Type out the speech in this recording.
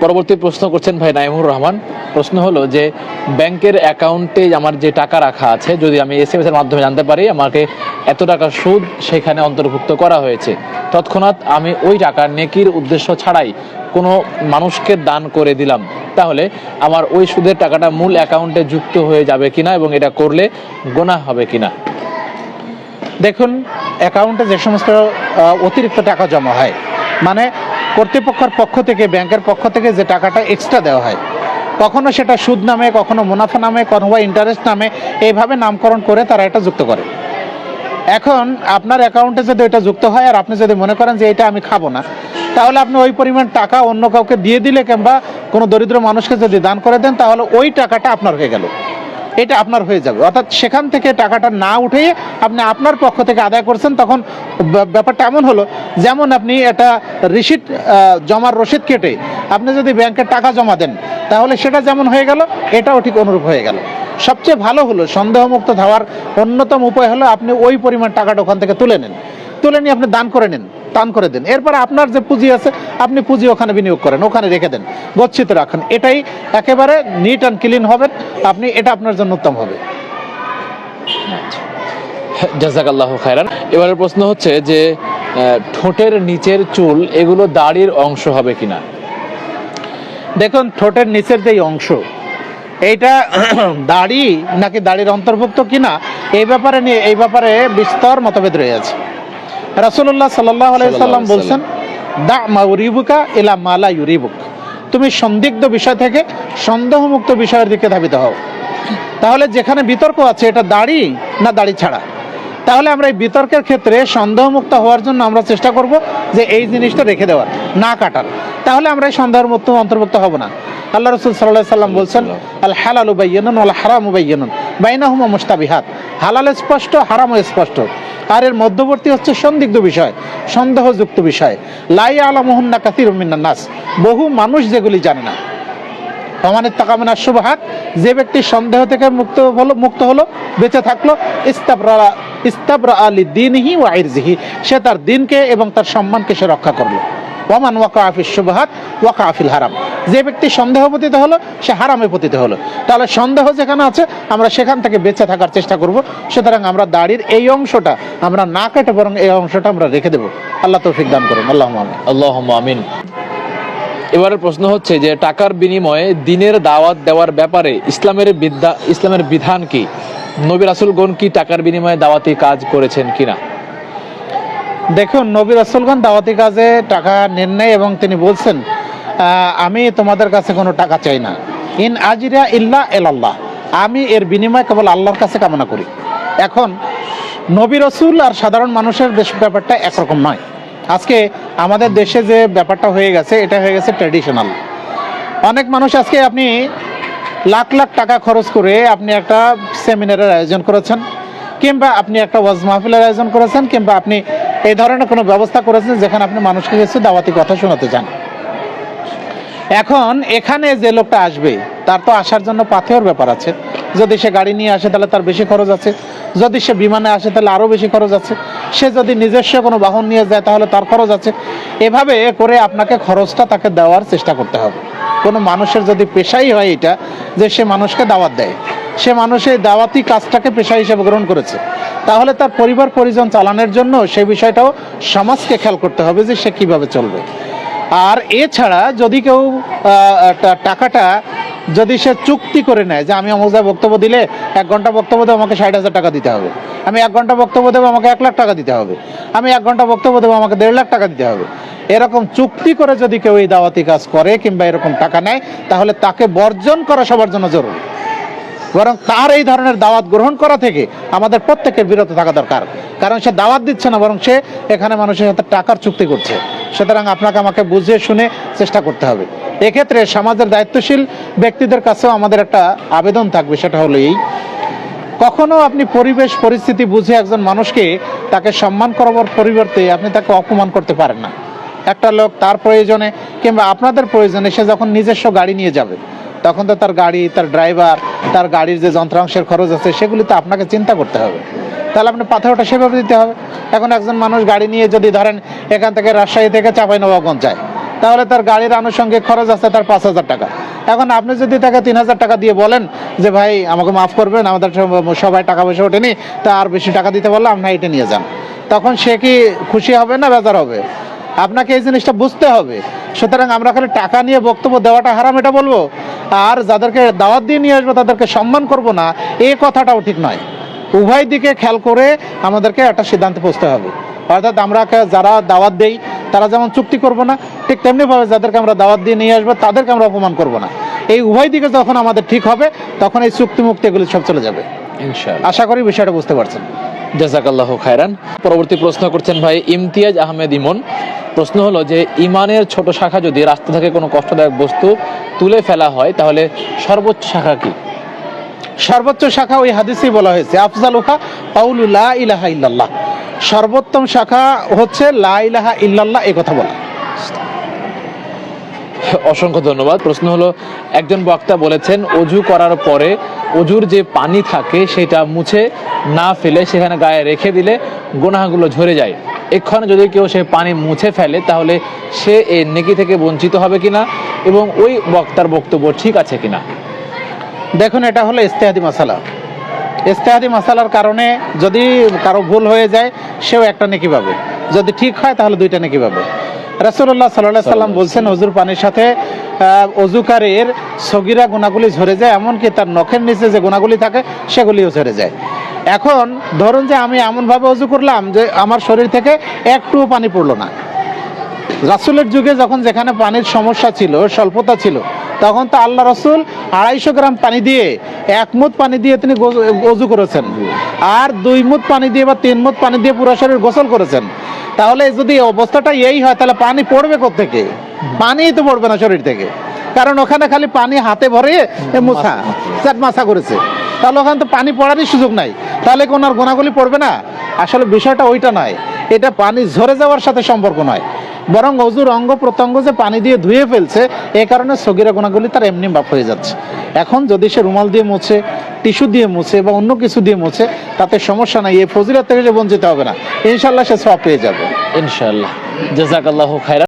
পরবর্তী প্রশ্ন করছেন ভাই নাইমুর রহমান। প্রশ্ন হলো যে, ব্যাংকের অ্যাকাউন্টে আমার যে টাকা রাখা আছে, যদি আমি এস এর মাধ্যমে জানতে পারি, আমাকে এত টাকা সুদ সেখানে অন্তর্ভুক্ত করা হয়েছে। তৎক্ষণাৎ আমি ওই টাকা নেকির উদ্দেশ্য ছাড়াই কোনো মানুষকে দান করে দিলাম। তাহলে আমার ওই সুদের টাকাটা মূল অ্যাকাউন্টে যুক্ত হয়ে যাবে কিনা এবং এটা করলে গোনা হবে কিনা? দেখুন, অ্যাকাউন্টে যে সমস্ত অতিরিক্ত টাকা জমা হয় মানে কর্তৃপক্ষের পক্ষ থেকে, ব্যাংকের পক্ষ থেকে যে টাকাটা এক্সট্রা দেওয়া হয়, কখনো সেটা সুদ নামে, কখনো মুনাফা নামে, কখনো বা ইন্টারেস্ট নামে, এইভাবে নামকরণ করে তারা এটা যুক্ত করে। এখন আপনার অ্যাকাউন্টে যদি এটা যুক্ত হয় আর আপনি যদি মনে করেন যে এটা আমি খাব না, তাহলে আপনি ওই পরিমাণ টাকা অন্য কাউকে দিয়ে দিলে কিংবা কোনো দরিদ্র মানুষকে যদি দান করে দেন, তাহলে ওই টাকাটা আপনার হয়ে গেল। এটা আপনার হয়ে যাবে। অর্থাৎ সেখান থেকে টাকাটা না উঠে আপনি আপনার পক্ষ থেকে আদায় করছেন, তখন ব্যাপ- ব্যাপারটা এমন হলো, যেমন আপনি এটা রিসিট জমার রসিদ কেটে আপনি যদি ব্যাংকে টাকা জমা দেন, তাহলে সেটা যেমন হয়ে গেল, এটাও ঠিক অনুরূপ হয়ে গেল। সবচেয়ে ভালো হলো, সন্দেহমুক্ত হওয়ার অন্যতম উপায় হলো আপনি ওই পরিমাণ টাকাটা ওখান থেকে তুলে নেন। তুলে নিয়ে আপনি দান করে নেন। দান করে দেন। এরপর আপনার যে পুঁজি আছে আপনি পুঁজি ওখানে বিনিয়োগ করেন ওখানে রেখে দেন। গচ্ছিত রাখেন। এটাই একেবারে নিট অ্যান্ড ক্লিন হবেন আপনি এটা আপনার জন্য উত্তম হবে। জাজাকাল্লাহ খায়রান। এবারের প্রশ্ন হচ্ছে যে ঠোঁটের নিচের চুল এগুলো দাড়ির অংশ হবে কিনা? দেখুন ঠোঁটের নিচের যেই অংশ এইটা দাড়ি নাকি দাড়ির অন্তর্ভুক্ত কিনা এই ব্যাপারে নিয়ে এই ব্যাপারে বিস্তর মতভেদ রয়েছে রাসূলুল্লাহ সাল্লাহ আলাইসাল্লাম বলছেন দা মাউরিবুকা ইলা মালা ইউরিবুক। তুমি সন্দিগ্ধ বিষয় থেকে সন্দেহমুক্ত বিষয়ের দিকে ধাবিত হও। তাহলে যেখানে বিতর্ক আছে এটা দাড়ি না দাড়ি ছাড়া? তাহলে আমরা এই বিতর্কের ক্ষেত্রে সন্দেহমুক্ত হওয়ার জন্য আমরা চেষ্টা করব যে এই জিনিসটা রেখে দেওয়ার না কাটার। তাহলে আমরা এই সন্দেহের মতো অন্তর্ভুক্ত হব না। আল্লাহ রসুল সাল্লাহ সাল্লাম বলছেন আল হালাল উবাইয়ানুন আল হারাম উবাইয়ানুন বাইনাহুমা মুস্তাবিহাত হালাল স্পষ্ট হারাম স্পষ্ট। আর এর মধ্যবর্তী হচ্ছে সন্দিগ্ধ বিষয়, সন্দেহযুক্ত বিষয়। লাই আলামহুন্না মিন্নান নাস। বহু মানুষ যেগুলি জানে না। সমানের তাকামিনা শুভহাত যে ব্যক্তি সন্দেহ থেকে মুক্ত হলো মুক্ত হলো, বেঁচে থাকল ইস্তাবরা ইস্তাবরা আলী দিনহি ও আইরজিহি সে তার দিনকে এবং তার সম্মানকে সে রক্ষা করল। ওমান ওয়াকা আফিস শুভহাত ওয়াকা আফিল হারাম। যে ব্যক্তি সন্দেহ পতিত হলো, সে হারামে পতিত হলো। তাহলে সন্দেহ যেখানে আছে, আমরা সেখান থেকে বেঁচে থাকার চেষ্টা করব। সুতরাং আমরা দাড়ির এই অংশটা, আমরা না কেটে বরং এই অংশটা আমরা রেখে দেবো। আল্লাহ তৌফিক দান করুন। আল্লাহ আল্লাহ আমিন। এবারের প্রশ্ন হচ্ছে যে, টাকার বিনিময়ে দিনের দাওয়াত দেওয়ার ব্যাপারে ইসলামের বিদ্যা, ইসলামের বিধান কি? নবী রাসুলগণ কি টাকার বিনিময়ে দাওয়াতি কাজ করেছেন কিনা? দেখুন, নবী রাসুলগণ দাওয়াতি কাজে টাকা নেন নাই এবং তিনি বলছেন আমি তোমাদের কাছে কোনো টাকা চাই না। ইন আজিরা ইল্লা এলাল্লাহ। আমি এর বিনিময় কেবল আল্লাহর কাছে কামনা করি। এখন, নবী রসুল আর সাধারণ মানুষের বেশ ব্যাপারটা একরকম নয়। আজকে আমাদের দেশে যে ব্যাপারটা হয়ে গেছে, এটা হয়ে গেছে ট্র্যাডিশনাল অনেক মানুষ আজকে আপনি লাখ লাখ টাকা খরচ করে আপনি একটা সেমিনারের আয়োজন করেছেন, কিংবা আপনি একটা ওয়াজ মাহফিলের আয়োজন করেছেন, কিংবা আপনি এই ধরনের কোনো ব্যবস্থা করেছেন যেখানে আপনি মানুষকে কিছু দাওয়াতি কথা শোনাতে চান? এখন এখানে যে লোকটা আসবে, তার তো আসার জন্য পাথেওর ব্যাপার আছে। যদি সে গাড়ি নিয়ে আসে, তাহলে তার বেশি খরচ আছে। যদি সে বিমানে আসে, তাহলে আরও বেশি খরচ আছে। সে যদি নিজস্ব কোনো বাহন নিয়ে যায়, তাহলে তার খরচ আছে। এভাবে করে আপনাকে খরচটা তাকে দেওয়ার চেষ্টা করতে হবে। কোনো মানুষের যদি পেশাই হয় এটা, যে সে মানুষকে দাওয়াত দেয়, সে মানুষের দাওয়াতি কাজটাকে পেশা হিসেবে গ্রহণ করেছে। তাহলে তার পরিবার পরিজন চালানোর জন্য সেই বিষয়টাও সমাজকে খেয়াল করতে হবে যে সে কীভাবে চলবে। আর এছাড়া যদি কেউ টাকাটা যদি সে চুক্তি করে নেয় যে আমি অমুক বক্তব্য দিলে এক ঘণ্টা বক্তব্য দেবো আমাকে ষাট হাজার টাকা দিতে হবে। আমি এক ঘণ্টা বক্তব্য দেবো আমাকে এক লাখ টাকা দিতে হবে। আমি এক ঘণ্টা বক্তব্য দেবো আমাকে দেড় লাখ টাকা দিতে হবে। এরকম চুক্তি করে যদি কেউ এই দাওয়াতি কাজ করে কিংবা এরকম টাকা নেয়, তাহলে তাকে বর্জন করা সবার জন্য জরুরি। বরং তার এই ধরনের দাওয়াত গ্রহণ করা থেকে আমাদের প্রত্যেকের বিরত থাকা দরকার। কারণ সে দাওয়াত দিচ্ছে না, বরং সে এখানে মানুষের সাথে টাকার চুক্তি করছে। সুতরাং আপনাকে আমাকে বুঝিয়ে শুনে চেষ্টা করতে হবে। এক্ষেত্রে সমাজের দায়িত্বশীল ব্যক্তিদের কাছেও আমাদের একটা আবেদন থাকবে, সেটা হলো এই। কখনো আপনি পরিবেশ, পরিস্থিতি বুঝে একজন মানুষকে তাকে সম্মান করাবার পরিবর্তে আপনি তাকে অপমান করতে পারেন না। একটা লোক তার প্রয়োজনে কিংবা আপনাদের প্রয়োজনে সে যখন নিজস্ব গাড়ি নিয়ে যাবে তখন তো তার গাড়ি, তার ড্রাইভার তার গাড়ির যে যন্ত্রাংশের খরচ আছে, সেগুলি তো আপনাকে চিন্তা করতে হবে। তাহলে আপনি পাথরটা সেভাবে দিতে হবে। এখন একজন মানুষ গাড়ি নিয়ে যদি ধরেন এখান থেকে রাজশাহী থেকে চাঁপাই নবাবগঞ্জ যায়, তাহলে তার গাড়ির আনুষঙ্গিক খরচ আছে তার পাঁচ হাজার টাকা। এখন আপনি যদি তাকে তিন হাজার টাকা দিয়ে বলেন যে, ভাই, আমাকে মাফ করবেন, আমাদের সবাই টাকা পয়সা ওঠেনি, তা আর বেশি টাকা দিতে বললে আপনার এটা নিয়ে যান। তখন সে কি খুশি হবে না বেজার হবে? আপনাকে এই জিনিসটা বুঝতে হবে। সুতরাং আমরা খালি টাকা নিয়ে বক্তব্য দেওয়াটা হারাম এটা বলব। আর যাদেরকে দাওয়াত দিয়ে নিয়ে আসব তাদেরকে সম্মান করব না এই কথাটাও ঠিক নয়। উভয় দিকে খেয়াল করে আমাদেরকে একটা সিদ্ধান্তে পৌঁছতে হবে। অর্থাৎ আমরা যারা দাওয়াত দেই তারা যেমন চুক্তি করব না ঠিক তেমনিভাবে যাদেরকে আমরা দাওয়াত দিয়ে নিয়ে আসব তাদেরকে আমরা অপমান করব না। এই উভয় দিকে যখন আমাদের ঠিক হবে তখন এই চুক্তি মুক্তি এগুলি সব চলে যাবে। আশা করি বিষয়টা বুঝতে পারছেন। জাজাকাল্লাহ খায়রান। পরবর্তী প্রশ্ন করছেন ভাই, ইমতিয়াজ আহমেদ ইমন। প্রশ্ন হলো যে, ইমানের ছোট শাখা যদি রাস্তা থেকে কোনো কষ্টদায়ক বস্তু তুলে ফেলা হয়, তাহলে সর্বোচ্চ শাখা কি? সর্বোচ্চ শাখা ওই হাদিসেই বলা হয়েছে আফজাল উহা পাউলু লা ইলাহা ইল্লাল্লাহ। সর্বোত্তম শাখা হচ্ছে লা ইলাহা ইল্লাল্লাহ এ কথা বলা। অসংখ্য ধন্যবাদ। প্রশ্ন হলো, একজন বক্তা বলেছেন, অজু করার পরে অজুর যে পানি থাকে সেটা মুছে না ফেলে, সেখানে গায়ে রেখে দিলে গোনাগুলো ঝরে যায়। এক্ষণে যদি কেউ সে পানি মুছে ফেলে, তাহলে সে এই নেকি থেকে বঞ্চিত হবে কিনা এবং ওই বক্তার বক্তব্য ঠিক আছে কিনা? দেখুন, এটা হলো ইস্তেহাদি মশালা ইস্তেহাদি মশালার কারণে যদি কারও ভুল হয়ে যায়, সেও একটা নেকি পাবে। যদি ঠিক হয়, তাহলে দুইটা নেকি পাবে। রাসূলুল্লাহ সাল্লাহ সাল্লাম বলছেন অজুর পানির সাথে অজুকারের সগিরা গুণাগুলি ঝরে যায় এমনকি তার নখের নিচে যে গুণাগুলি থাকে সেগুলিও ঝরে যায়। এখন ধরুন যে আমি এমনভাবে অজু করলাম যে আমার শরীর থেকে একটুও পানি পড়ল না। রাসুলের যুগে যখন যেখানে পানির সমস্যা ছিল স্বল্পতা ছিল তখন তো আল্লাহ রসুল আড়াইশো গ্রাম পানি দিয়ে এক মুদ পানি দিয়ে তিনি অজু করেছেন। আর দুই মুদ পানি দিয়ে বা তিন মুদ পানি দিয়ে পুরো শরীর গোসল করেছেন। তাহলে যদি অবস্থাটা এই হয়, তাহলে পানি পড়বে থেকে পানিই তো পড়বে না শরীর থেকে। কারণ ওখানে খালি পানি হাতে ভরে মুছা, চাট মাছা করেছে। তাহলে ওখানে তো পানি পড়ারই সুযোগ নাই। তাহলে কি ওনার গোনাগুলি পড়বে না? আসলে বিষয়টা ওইটা নয়। এটা পানি ঝরে যাওয়ার সাথে সম্পর্ক নয়। বরং অজুর অঙ্গ প্রত্যঙ্গ যে পানি দিয়ে ধুয়ে ফেলছে, এ কারণে সগিরা গোনাগুলি তার এমনি বাপ হয়ে যাচ্ছে। এখন যদি সে রুমাল দিয়ে মুছে, টিস্যু দিয়ে মুছে বা অন্য কিছু দিয়ে মুছে, তাতে সমস্যা নাই এই ফজিলত থেকে যে বঞ্চিত হবে না। ইনশাল্লাহ সে সব পেয়ে যাবে। ইনশাআল্লাহ। জাজাকাল্লাহ খায়রান।